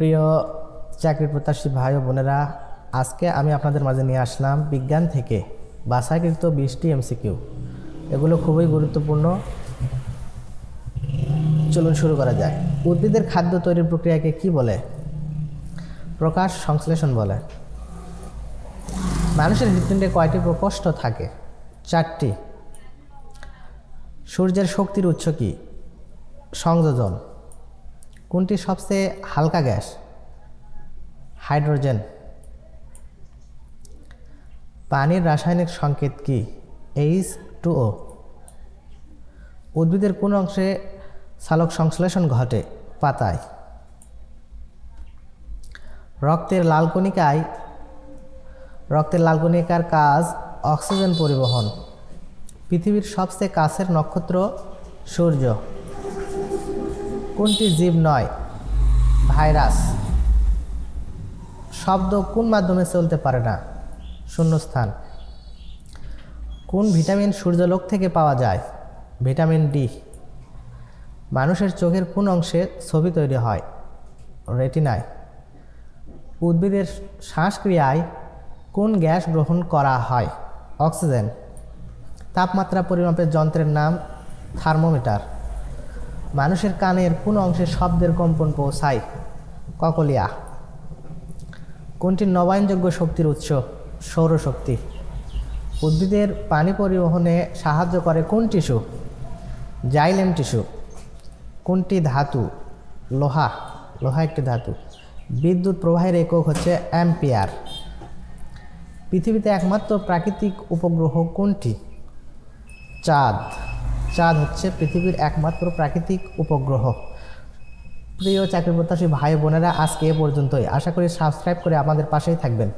প্রিয় চাকরি প্রত্যাশী ভাই ও বোনেরা, আজকে আমি আপনাদের মাঝে নিয়ে আসলাম বিজ্ঞান থেকে বাছাইকৃত বিশটি এমসিকিউ। এগুলো খুবই গুরুত্বপূর্ণ। চলুন শুরু করা যায় উদ্ভিদের খাদ্য তৈরির প্রক্রিয়াকে কি বলে? প্রকাশ সংশ্লেষণ বলে। মানুষের হৃৎপিণ্ডে কয়টি প্রকোষ্ঠ থাকে? চারটি। সূর্যের শক্তির উৎস কি? সংযোজন। কোনটি সবচেয়ে হালকা গ্যাস? হাইড্রোজেন। পানির রাসায়নিক সংকেত কি? এইচ টু ও উদ্ভিদের কোন অংশে সালোক সংশ্লেষণ ঘটে? পাতায়। রক্তের লাল কণিকায় রক্তের লাল কণিকার কাজ অক্সিজেন পরিবহন। পৃথিবীর সবচেয়ে কাছের নক্ষত্র সূর্য। কোনটি জীব নয়? ভাইরাস। শব্দ কোন মাধ্যমে চলতে পারে না? শূন্যস্থান। কোন ভিটামিন সূর্যালোক থেকে পাওয়া যায়? Vitamin D. মানুষের চোখের কোন অংশে ছবি তৈরি হয়? রেটিনায়। উদ্ভিদের শ্বাসক্রিয়ায় কোন গ্যাস গ্রহণ করা হয়? অক্সিজেন। তাপমাত্রা পরিমাপের যন্ত্রের নাম থার্মোমিটার। মানুষের কানের কোন অংশে শব্দের কম্পন পৌঁছায়? ককলিয়া। কোনটি নবায়নযোগ্য শক্তির উৎস? সৌরশক্তি। উদ্ভিদের পানি পরিবহনে সাহায্য করে কোন টিস্যু? Xylem tissue. কোনটি ধাতু? লোহা। লোহা একটি ধাতু। বিদ্যুৎ প্রবাহের একক হচ্ছে অ্যাম্পিয়ার। পৃথিবীতে একমাত্র প্রাকৃতিক উপগ্রহ কোনটি? চাঁদ। চাঁদ হচ্ছে পৃথিবীর একমাত্র প্রাকৃতিক উপগ্রহ। প্রিয় চাকরি প্রত্যাশী ভাই বোনেরা, আজকে এ পর্যন্তই। আশা করি সাবস্ক্রাইব করে আমাদের পাশেই থাকবেন।